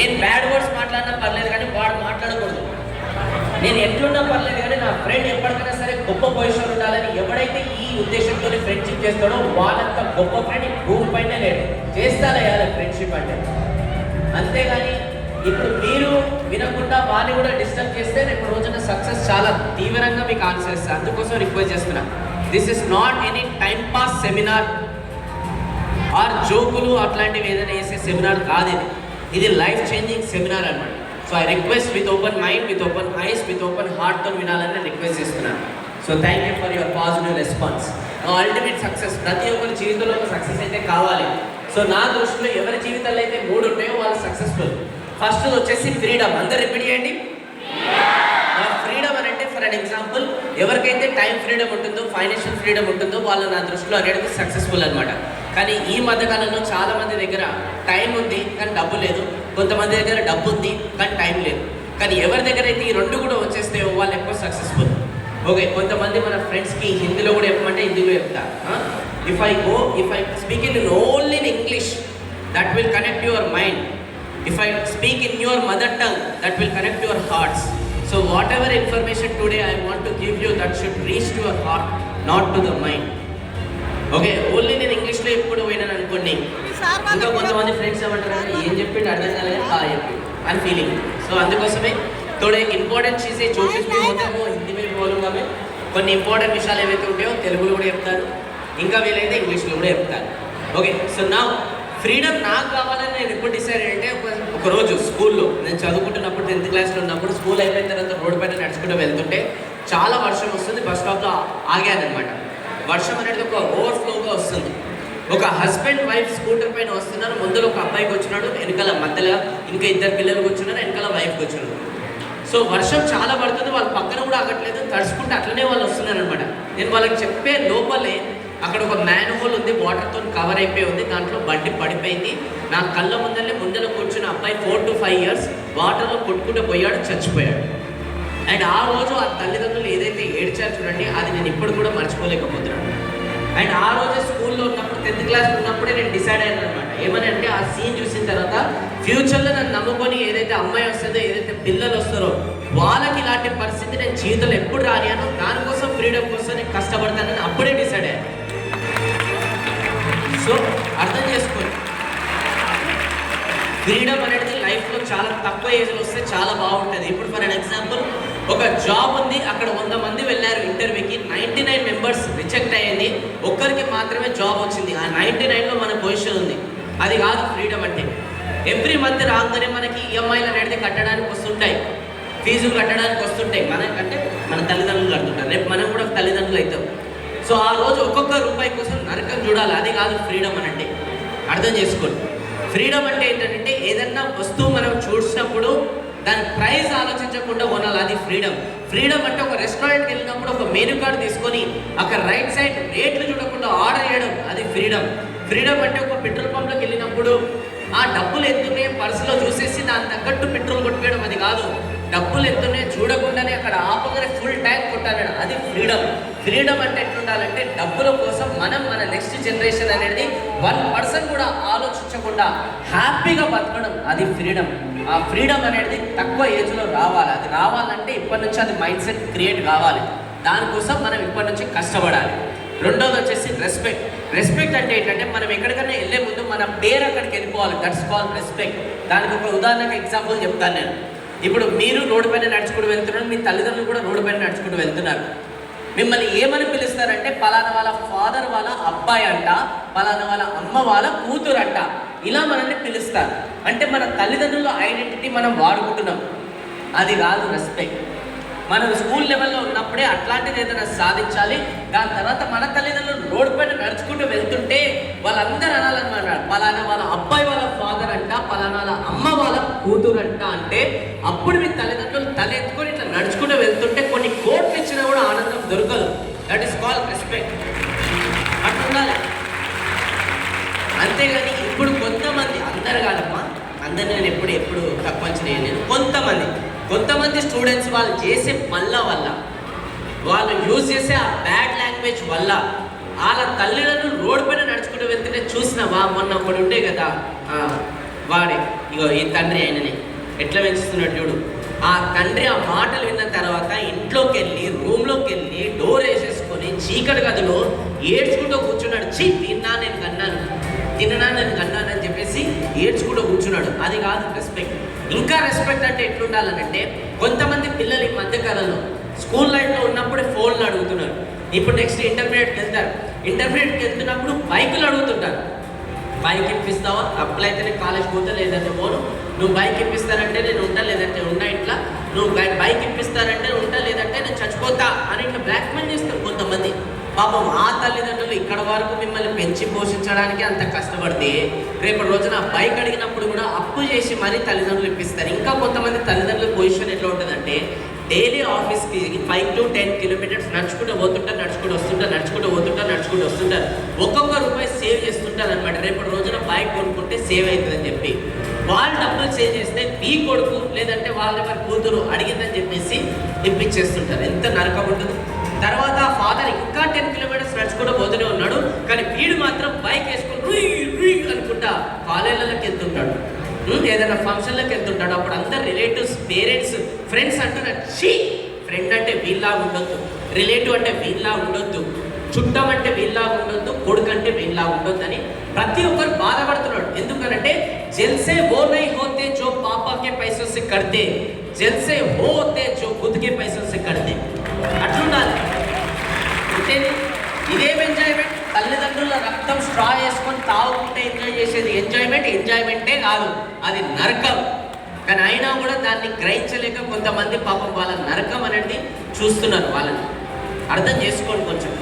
నేను bad words మాట్లాడినా పర్లేదు కానీ వాడు మాట్లాడకూడదు. నేను ఎట్లున్నా పర్లేదు కానీ నా ఫ్రెండ్ ఎప్పటికైనా సరే గొప్ప పొజిషన్ ఉండాలని ఎవడైతే ఈ ఉద్దేశంతో ఫ్రెండ్షిప్ చేస్తాడో వాళ్ళంత గొప్ప ఫ్రెండ్ భూమి పైన లేడు చేస్తానయ్యాలి ఫ్రెండ్షిప్ అంటే. అంతేగాని ఇప్పుడు మీరు వినకుండా వాళ్ళని కూడా డిస్టర్బ్ చేస్తే రేపు రోజున సక్సెస్ చాలా తీవ్రంగా మీకు ఆన్సర్ ఇస్తాను అందుకోసం రిక్వెస్ట్ చేస్తున్నా. This is not any time pass seminar or జోకులు అట్లాంటివి ఏదైనా వేసే సెమినార్ కాదు ఇది. ఇది లైఫ్ చేంజింగ్ సెమినార్ అనమాట so I request with open mind with open eyes with open హార్ట్తో వినాలని రిక్వెస్ట్ చేస్తున్నాను. So thank you for your positive response ultimate success ప్రతి ఒక్కరి జీవితంలో సక్సెస్ అయితే కావాలి. సో నా దృష్టిలో ఎవరి జీవితాల్లో అయితే మూడు ఉంటాయో వాళ్ళు సక్సెస్ఫుల్ ఫస్ట్ వచ్చేసి ఫ్రీడమ్ అందరు రిపీట్ చేయండి. ఫ్రీడమ్ అని అంటే ఫర్ అన్ ఎగ్జాంపుల్ ఎవరికైతే టైం ఫ్రీడమ్ ఉంటుందో ఫైనాన్షియల్ ఫ్రీడమ్ ఉంటుందో వాళ్ళు నా దృష్టిలో అనేది సక్సెస్ఫుల్ అనమాట కానీ ఈ మధ్యకాలంలో చాలా మంది దగ్గర టైం ఉంది కానీ డబ్బు లేదు. కొంతమంది దగ్గర డబ్బు ఉంది కానీ టైం లేదు. కానీ ఎవరి దగ్గర అయితే ఈ రెండు కూడా వచ్చేస్తాయో వాళ్ళు ఎక్కువ సక్సెస్ఫుల్ ఓకే కొంతమంది మన ఫ్రెండ్స్కి హిందీలో కూడా చెప్పమంటే హిందీలో చెప్తా. If I go if I speak in only in English that will connect your mind if I speak in your mother tongue that will connect your hearts so whatever information today I want to give you that should reach your heart not to the mind okay only నేను ఇంగ్లీష్లో ఎప్పుడు పోయినాను అనుకోండి ఇంకా కొంతమంది friends ఏమంటారు అంటే ఏం చెప్పిండు అర్థం కాలేదు బాగా చెప్పిండు అని ఫీలింగ్ సో అందుకోసమే थोड़े ఇంపార్టెంట్ చీజే जो चीज भी होता है वो हिंदी में भी बोलूंगा मैं కొన్ని ఇంపార్టెంట్ విషయాలు ఏవైతే ఉంటాయో తెలుగులో కూడా చెప్తాను ఇంకా వీలైతే ఇంగ్లీష్లో కూడా చెప్తాను ఓకే సో నా ఫ్రీడమ్ నాకు కావాలని నేను ఎప్పుడు డిసైడ్ అంటే ఒక ఒక రోజు స్కూల్లో నేను చదువుకుంటున్నప్పుడు టెన్త్ క్లాస్లో ఉన్నప్పుడు స్కూల్ అయిపోయిన తర్వాత రోడ్డు పైన నడుచుకుంటూ వెళ్తుంటే చాలా వర్షం వస్తుంది బస్ స్టాప్లో ఆగానమాట వర్షం అనేది ఒక ఓవర్ఫ్లోగా వస్తుంది ఒక హస్బెండ్ వైఫ్ స్కూటర్ పైన వస్తున్నారు. ముందర ఒక అబ్బాయికి వచ్చినాడు వెనకాల మధ్యలో ఇంకా ఇద్దరు పిల్లలు కూర్చున్నారు వెనకాల వైఫ్కి వచ్చినాడు సో వర్షం చాలా పడుతుంది వాళ్ళ పక్కన కూడా ఆగట్లేదు తడుచుకుంటే అట్లనే వాళ్ళు వస్తున్నారు అనమాట నేను వాళ్ళకి చెప్పే లోపలే అక్కడ ఒక మ్యాన్ హోల్ ఉంది వాటర్తో కవర్ అయిపోయి ఉంది దాంట్లో బండి పడిపోయింది. నా కళ్ళ ముందరనే ముందర కూర్చున్న అబ్బాయి ఫోర్ టు ఫైవ్ ఇయర్స్ వాటర్లో కొట్టుకుంటూ పోయాడు చచ్చిపోయాడు. అండ్ ఆ రోజు ఆ తల్లిదండ్రులు ఏదైతే ఏడ్చారు చూడండి అది నేను ఇప్పుడు కూడా మర్చిపోలేకపోతున్నాను. అండ్ ఆ రోజే స్కూల్లో ఉన్నప్పుడు టెన్త్ క్లాస్ ఉన్నప్పుడే నేను డిసైడ్ అయ్యాను అనమాట ఏమని అంటే ఆ సీన్ చూసిన తర్వాత ఫ్యూచర్లో నన్ను నమ్ముకొని ఏదైతే అమ్మాయి వస్తుందో ఏదైతే పిల్లలు వస్తారో వాళ్ళకి ఇలాంటి పరిస్థితి నేను జీవితంలో ఎప్పుడు రానియాను దానికోసం ఫ్రీడమ్ కోసం నేను కష్టపడతానని అప్పుడే డిసైడ్ అయ్యాను సో అర్థం చేసుకోండి. ఫ్రీడమ్ అనేది లైఫ్లో చాలా తక్కువ ఏజ్లో వస్తే చాలా బాగుంటుంది. ఇప్పుడు ఫర్ అన్ ఎగ్జాంపుల్ ఒక జాబ్ ఉంది అక్కడ వంద మంది వెళ్ళారు ఇంటర్వ్యూకి నైంటీ నైన్ మెంబర్స్ రిజెక్ట్ అయ్యింది ఒక్కరికి మాత్రమే జాబ్ వచ్చింది. ఆ నైంటీ నైన్లో మన పొజిషన్ ఉంది. అది కాదు ఫ్రీడమ్ అంటే. ఎవ్రీ మంత్ రాగానే మనకి ఈఎంఐలు అనేది కట్టడానికి వస్తుంటాయి. ఫీజులు కట్టడానికి వస్తుంటాయి. మనకంటే మన తల్లిదండ్రులు కడుతుంటారు. రేపు మనం కూడా తల్లిదండ్రులు అవుతాం. సో ఆ రోజు ఒక్కొక్క రూపాయి కోసం నరకం చూడాలి. అది కాదు ఫ్రీడమ్ అని అంటే. అర్థం చేసుకోండి. ఫ్రీడమ్ అంటే ఏంటంటే ఏదన్నా వస్తువు మనం చూసినప్పుడు దాని ప్రైస్ ఆలోచించకుండా కొనాలి అది ఫ్రీడమ్ ఫ్రీడమ్ అంటే ఒక రెస్టారెంట్కి వెళ్ళినప్పుడు ఒక మెనూ కార్డు తీసుకొని అక్కడ రైట్ సైడ్ రేట్లు చూడకుండా ఆర్డర్ చేయడం అది ఫ్రీడమ్ ఫ్రీడమ్ అంటే ఒక పెట్రోల్ పంప్లోకి వెళ్ళినప్పుడు ఆ డబ్బులు ఎంతున్నాయో పర్సులో చూసేసి దాని తగ్గట్టు పెట్రోల్ కొట్టుకోవడం అది కాదు. డబ్బులు ఎంతున్నాయో చూడకుండానే అక్కడ ఆపగానే ఫుల్ ట్యాంక్ కొట్టాలని అది ఫ్రీడమ్ ఫ్రీడమ్ అంటే ఎట్లుండాలంటే డబ్బుల కోసం మనం మన నెక్స్ట్ జనరేషన్ అనేది వన్ పర్సన్ కూడా ఆలోచించకుండా హ్యాపీగా బతకడం. అది ఫ్రీడమ్ ఆ ఫ్రీడమ్ అనేది తక్కువ ఏజ్లో రావాలి. అది రావాలంటే ఇప్పటి నుంచి అది మైండ్ సెట్ క్రియేట్ కావాలి. దానికోసం మనం ఇప్పటి నుంచి కష్టపడాలి. రెండోది వచ్చేసి రెస్పెక్ట్ రెస్పెక్ట్ అంటే ఏంటంటే మనం ఎక్కడికైనా వెళ్ళే ముందు మన పేరు అక్కడికి వెళ్ళిపోవాలి. దట్స్ కాల్ రెస్పెక్ట్ దానికి ఒక ఉదాహరణకు ఎగ్జాంపుల్ చెప్తాను నేను. ఇప్పుడు మీరు రోడ్డు పైన నడుచుకుంటూ వెళ్తున్నారు మీ తల్లిదండ్రులు కూడా రోడ్డు పైన నడుచుకుంటూ వెళ్తున్నారు. మిమ్మల్ని ఏమని పిలుస్తారంటే పలానా వాళ్ళ ఫాదర్ వాళ్ళ అబ్బాయి అంట పలానా వాళ్ళ అమ్మ వాళ్ళ కూతురు అంట. ఇలా మనల్ని పిలుస్తారు. అంటే మన తల్లిదండ్రుల ఐడెంటిటీ మనం వాడుకుంటున్నాం. అది కాదు రెస్పెక్ట్ మనం స్కూల్ లెవెల్లో ఉన్నప్పుడే అట్లాంటిది ఏదైనా సాధించాలి. దాని తర్వాత మన తల్లిదండ్రులు రోడ్డు పైన నడుచుకుంటూ వెళ్తుంటే వాళ్ళందరూ అనాలన్నమాట పలానా వాళ్ళ అబ్బాయి వాళ్ళ ఫాదర్ అంట పలానా వాళ్ళ అమ్మ వాళ్ళ కూతురు అంటే అప్పుడు మీ తల్లిదండ్రులు తల ఎత్తుకొని ఇట్లా నడుచుకుంటూ వెళ్తుంటే కొన్ని కోట్లు ఇచ్చినా కూడా ఆనందం దొరకదు. దట్ ఈస్ కాల్ రెస్పెక్ట్ అట్లుండాలి. అంతేగాని ఇప్పుడు కొంతమంది అందరు కాదమ్మా అందరిని నేను ఎప్పుడు ఎప్పుడు తక్కువ చేయలేను నేను. కొంతమంది కొంతమంది స్టూడెంట్స్ వాళ్ళు చేసే పనుల వల్ల వాళ్ళు యూజ్ చేసే ఆ బ్యాడ్ లాంగ్వేజ్ వల్ల వాళ్ళ తల్లిదండ్రులు రోడ్డు పైన నడుచుకుంటూ వెళ్తుంటే చూసినావా? మొన్న ఒకడు ఉండే కదా వాడే. ఇగో ఈ తండ్రి ఆయననే. ఎట్లా పెంచుతున్నాడు చూడు. ఆ తండ్రి ఆ మాటలు విన్న తర్వాత ఇంట్లోకి వెళ్ళి రూమ్లోకి వెళ్ళి డోర్ వేసేసుకొని చీకటి గదిలో ఏడ్చుకుంటూ కూర్చున్నాడు. చీ తిన్నా నేను కన్నాను. తిననా నేను కన్నాను అని చెప్పేసి ఏడ్చుకుంటూ కూర్చున్నాడు. అది కాదు రెస్పెక్ట్ ఇంకా రెస్పెక్ట్ అంటే ఎట్లుండాలనంటే కొంతమంది పిల్లలు ఈ మధ్యకాలంలో స్కూల్ లైఫ్లో ఉన్నప్పుడే ఫోన్లు అడుగుతున్నారు. ఇప్పుడు నెక్స్ట్ ఇంటర్మీడియట్కి వెళ్తారు. ఇంటర్మీడియట్కి వెళ్తున్నప్పుడు బైకులు అడుగుతుంటారు. బైక్ ఇప్పిస్తావా అప్పులైతే నేను కాలేజ్ పోతా లేదంటే పోను. నువ్వు బైక్ ఇప్పిస్తానంటే నేను ఉంటా లేదంటే ఉన్నా ఇట్లా. నువ్వు బైక్ ఇప్పిస్తానంటే ఉంటా లేదంటే నేను చచ్చిపోతా అని ఇట్లా బ్లాక్మెయిల్ చేస్తారు కొంతమంది. పాపం ఆ తల్లిదండ్రులు ఇక్కడ వరకు మిమ్మల్ని పెంచి పోషించడానికి అంత కష్టపడితే రేపటి రోజున బైక్ అడిగినప్పుడు కూడా అప్పు చేసి మరీ తల్లిదండ్రులు ఇప్పిస్తారు. ఇంకా కొంతమంది తల్లిదండ్రుల పొజిషన్ ఎట్లా ఉంటుందంటే డైలీ ఆఫీస్కి ఫైవ్ టు టెన్ కిలోమీటర్స్ నడుచుకుంటూ పోతుంటారు నడుచుకుంటూ వస్తుంటే నడుచుకుంటూ పోతుంటారు వస్తుంటారు. ఒక్కొక్క రూపాయి సేవ్ చేస్తుంటారు అనమాట రేపు రోజున బైక్ కొనుక్కుంటే సేవ్ అవుతుందని చెప్పి. వాళ్ళు డబ్బులు సేవ్ చేస్తే మీ కొడుకు లేదంటే వాళ్ళ ఎవరి కూతురు అడిగిందని చెప్పేసి ఇప్పించేస్తుంటారు. ఎంత నరకం ఉంటుంది. తర్వాత ఆ ఫాదర్ ఇంకా టెన్ కిలోమీటర్స్ నడుచుకుంటూ పోతూనే ఉన్నాడు. కానీ వీడు మాత్రం బైక్ వేసుకుని అనుకుంటా కాలేజీలకు వెళ్తుంటాడు. ఏదైనా ఫంక్షన్లకు వెళ్తుంటాడు. అప్పుడు అందరు రిలేటివ్స్ పేరెంట్స్ ఫ్రెండ్స్ అంటున్నారు. షీ ఫ్రెండ్ అంటే వీళ్ళలా ఉండొద్దు. రిలేటివ్ అంటే వీళ్ళలా ఉండొద్దు. చుట్టం అంటే వీళ్ళలా ఉండొద్దు కొడుకు అంటే వీళ్ళలా ఉండొద్దు అని ప్రతి ఒక్కరు బాధపడుతున్నాడు ఎందుకనంటే జల్సే ఓ నై హోతే జో పాపాకే పైసో కడితే జల్సే హోతే జో బుద్ధికే పైసో కడితే. అట్లుండాలి. అంతేనే ఇదేం ఎంజాయ్మెంట్ తల్లిదండ్రుల రక్తం స్ట్రా చేసుకొని తాగుకుంటే ఎంజాయ్ చేసేది ఎంజాయ్మెంట్ ఎంజాయ్మెంటే కాదు అది నరకం. కానీ అయినా కూడా దాన్ని గ్రహించలేక కొంతమంది పాపం వాళ్ళ నరకం అనేది చూస్తున్నారు వాళ్ళని. అర్థం చేసుకోండి కొంచెం.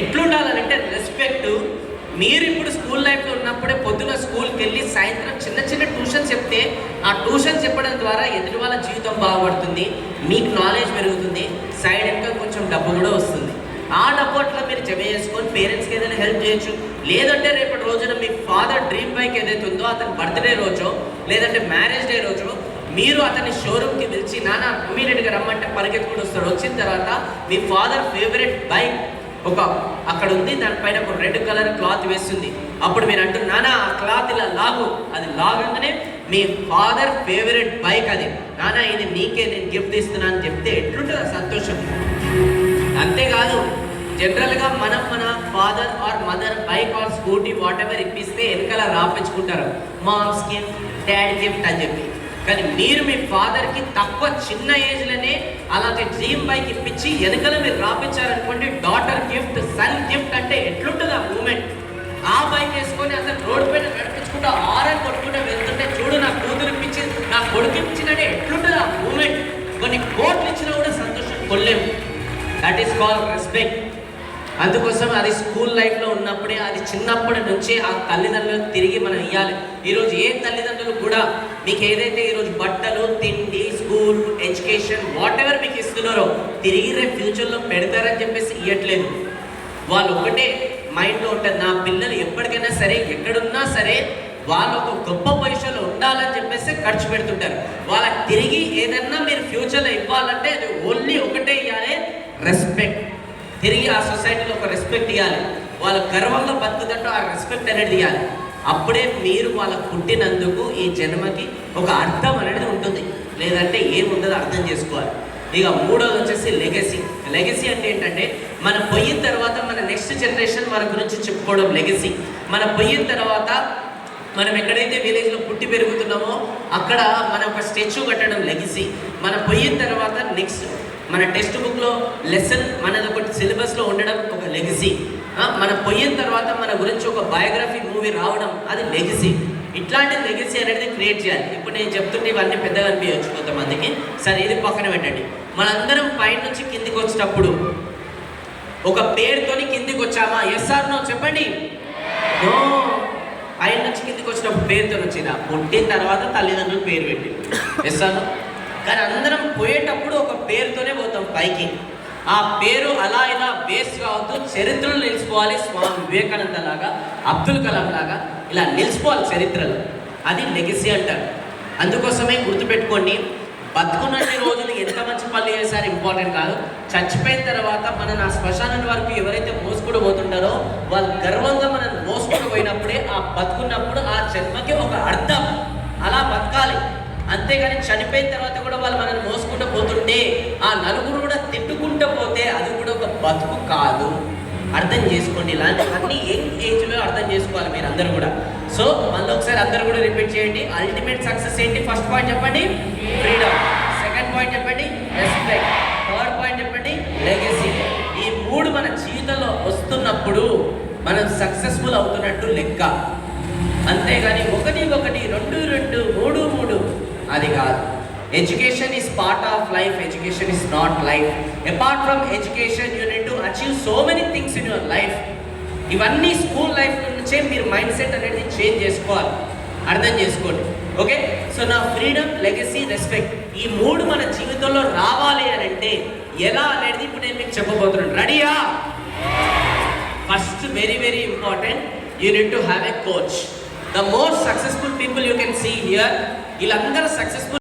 ఎట్లుండాలంటే రెస్పెక్ట్ మీరు ఇప్పుడు స్కూల్ లైఫ్లో ఉన్నప్పుడే పొద్దున స్కూల్కి వెళ్ళి సాయంత్రం చిన్న చిన్న ట్యూషన్ చెప్తే ఆ ట్యూషన్ చెప్పడం ద్వారా ఎదుటి వాళ్ళ జీవితం బాగుపడుతుంది మీకు నాలెడ్జ్ పెరుగుతుంది సైడ్ ఇంకా కొంచెం డబ్బు కూడా వస్తుంది. ఆ డబ్బు అట్లా మీరు జమ చేసుకొని పేరెంట్స్కి ఏదైనా హెల్ప్ చేయొచ్చు. లేదంటే రేపటి రోజున మీ ఫాదర్ డ్రీమ్ బైక్ ఏదైతే ఉందో అతని బర్త్డే రోజో లేదంటే మ్యారేజ్ డే రోజో మీరు అతని షోరూమ్కి పిలిచి నాన్న ఇమీడియట్గా రమ్మంటే పరిగెత్తుకుని వస్తాడు. వచ్చిన తర్వాత మీ ఫాదర్ ఫేవరెట్ బైక్ ఒక అక్కడ ఉంది దానిపైన ఒక రెడ్ కలర్ క్లాత్ వేస్తుంది. అప్పుడు మీరు అంటారు నానా ఆ క్లాత్ ఇలా లాగు. అది లాగంగానే మీ ఫాదర్ ఫేవరెట్ బైక్ అది. నానా ఇది నీకే నేను గిఫ్ట్ ఇస్తున్నాను అని చెప్తే ఎట్లుంటుంది సంతోషం? అంతేకాదు జనరల్గా మనం మన father or mother bike or scooty whatever ఇప్పిస్తే వెనకాల రాపించుకుంటారు. మామ్స్ గిఫ్ట్ డాడీ గిఫ్ట్ అని చెప్పి. కానీ మీరు మీ ఫాదర్కి తక్కువ చిన్న ఏజ్లోనే అలాగే డ్రీమ్ బైక్ ఇప్పించి వెనకాల మీరు రాపించారనుకోండి డాటర్ గిఫ్ట్ సన్ గిఫ్ట్ అంటే ఎట్లుంటుంది ఆ మూమెంట్ ఆ బైక్ వేసుకొని అసలు రోడ్ పైన నడిపించుకుంటూ ఆరని కొట్టుకుంటూ వెళ్తుంటే చూడు నా కూతురు ఇప్పించి నా కొడుకు ఇప్పించినట్టే ఎట్లుంటుంది ఆ మూమెంట్ కొన్ని కోట్లు ఇచ్చినా కూడా సంతోషం కొల్లేము దట్ ఈస్ కాల్ రెస్పెక్ట్ అందుకోసం అది స్కూల్ లైఫ్లో ఉన్నప్పుడే అది చిన్నప్పటి నుంచి ఆ తల్లిదండ్రులకు తిరిగి మనం ఇవ్వాలి ఈరోజు ఏ తల్లిదండ్రులు కూడా మీకు ఏదైతే ఈరోజు బట్టలు తిండి స్కూల్ ఎడ్యుకేషన్ వాట్ ఎవర్ మీకు ఇస్తున్నారో తిరిగి రేపు ఫ్యూచర్లో పెడతారని చెప్పేసి ఇవ్వట్లేదు వాళ్ళు ఒకటే మైండ్లో ఉంటుంది నా పిల్లలు ఎప్పటికైనా సరే ఎక్కడున్నా సరే వాళ్ళు ఒక గొప్ప పొజిషన్లో ఉండాలని చెప్పేసి ఖర్చు పెడుతుంటారు. వాళ్ళకి తిరిగి ఏదన్నా మీరు ఫ్యూచర్లో ఇవ్వాలంటే అది ఓన్లీ ఒకటే ఇవ్వాలి రెస్పెక్ట్ తిరిగి ఆ సొసైటీలో ఒక రెస్పెక్ట్ ఇవ్వాలి వాళ్ళ గర్వంగా బతుకుతుంటూ ఆ రెస్పెక్ట్ అనేది ఇవ్వాలి అప్పుడే మీరు వాళ్ళకు పుట్టినందుకు ఈ జన్మకి ఒక అర్థం అనేది ఉంటుంది. లేదంటే ఏముండదో అర్థం చేసుకోవాలి. ఇక మూడోది వచ్చేసి లెగసీ లెగసీ అంటే ఏంటంటే మనం పోయిన తర్వాత మన నెక్స్ట్ జనరేషన్ మన గురించి చెప్పుకోవడం లెగసీ మన పోయిన తర్వాత మనం ఎక్కడైతే విలేజ్లో పుట్టి పెరుగుతున్నామో అక్కడ మన ఒక స్టాచ్యూ కట్టడం లెగసీ మనం పోయిన తర్వాత నెక్స్ట్ మన టెక్స్ట్ బుక్లో లెసన్ మనది ఒకటి సిలబస్లో ఉండడం ఒక లెగసీ. మనం పోయిన తర్వాత మన గురించి ఒక బయోగ్రఫీ మూవీ రావడం అది లెగసీ. ఇట్లాంటి లెగసీ అనేది క్రియేట్ చేయాలి. ఇప్పుడు నేను చెప్తుంటే ఇవన్నీ పెద్దగా అనిపించవచ్చు కొంతమందికి. సరే ఇది పక్కన పెట్టండి. మనందరం పైన నుంచి కిందికి వచ్చేటప్పుడు ఒక పేరుతోని కిందికి వచ్చామా? ఎస్ఆర్ నో చెప్పండి. నో పైన నుంచి కిందికి వచ్చినప్పుడు పేరుతో వచ్చిందా? పుట్టిన తర్వాత తల్లిదండ్రులు పేరు పెట్టి ఎస్ఆర్ నో కానీ అందరం పోయేటప్పుడు ఒక పేరుతోనే పోతాం పైకి. ఆ పేరు అలా ఇలా బేస్ కావద్దు చరిత్రలో నిలిచిపోవాలి స్వామి వివేకానంద లాగా అబ్దుల్ కలాం లాగా ఇలా నిలిచిపోవాలి చరిత్రలో. అది లెగసీ అంటారు. అందుకోసమే గుర్తుపెట్టుకోండి బతుకున్నన్ని రోజులు ఎంత మంచి పనులు చేశారు ఇంపార్టెంట్ కాదు. చచ్చిపోయిన తర్వాత మన నా శ్మశానం వరకు ఎవరైతే మోసుకుడు పోతుంటారో వాళ్ళు గర్వంగా మనం మోసుకుడు పోయినప్పుడే ఆ బతుకున్నప్పుడు ఆ జన్మకి ఒక అర్థం. అలా బతకాలి. అంతేగాని చనిపోయిన తర్వాత వాళ్ళు మనల్ని మోసుకుంటూ పోతుంటే ఆ నలుగురు కూడా తిట్టుకుంటూ పోతే అది కూడా ఒక బతుకు కాదు. అర్థం చేసుకోండి. ఇలాంటి అన్ని యంగ్ ఏజ్లో అర్థం చేసుకోవాలి మీరు అందరూ కూడా? సో మళ్ళీ ఒకసారి అందరూ కూడా రిపీట్ చేయండి. అల్టిమేట్ సక్సెస్ ఏంటి? ఫస్ట్ పాయింట్ చెప్పండి. ఫ్రీడమ్ సెకండ్ పాయింట్ చెప్పండి. రెస్పెక్ట్ థర్డ్ పాయింట్ చెప్పండి. లెగసీ ఈ మూడు మన జీవితంలో వస్తున్నప్పుడు మనం సక్సెస్ఫుల్ అవుతున్నట్టు లెక్క. అంతేగాని ఒకటి ఒకటి రెండు రెండు మూడు మూడు అది కాదు. Education is part of life education is not life apart from education you to achieve so many things in your life ఇవన్నీ స్కూల్ లైఫ్ నుంచే మీరు మైండ్ సెట్ అనేది చేంజ్ చేసుకోవాలి. అర్థం చేసుకోండి. ఓకే సో నా ఫ్రీడమ్ లెగసీ రెస్పెక్ట్ ఈ మూడు మన జీవితంలో రావాలి అని అంటే ఎలా అనేది ఇప్పుడు నేను మీకు చెప్పబోతున్నాను. రెడీయా first very very important you need to have a coach the most successful people you can see here వీళ్ళందరూ సక్సెస్ఫుల్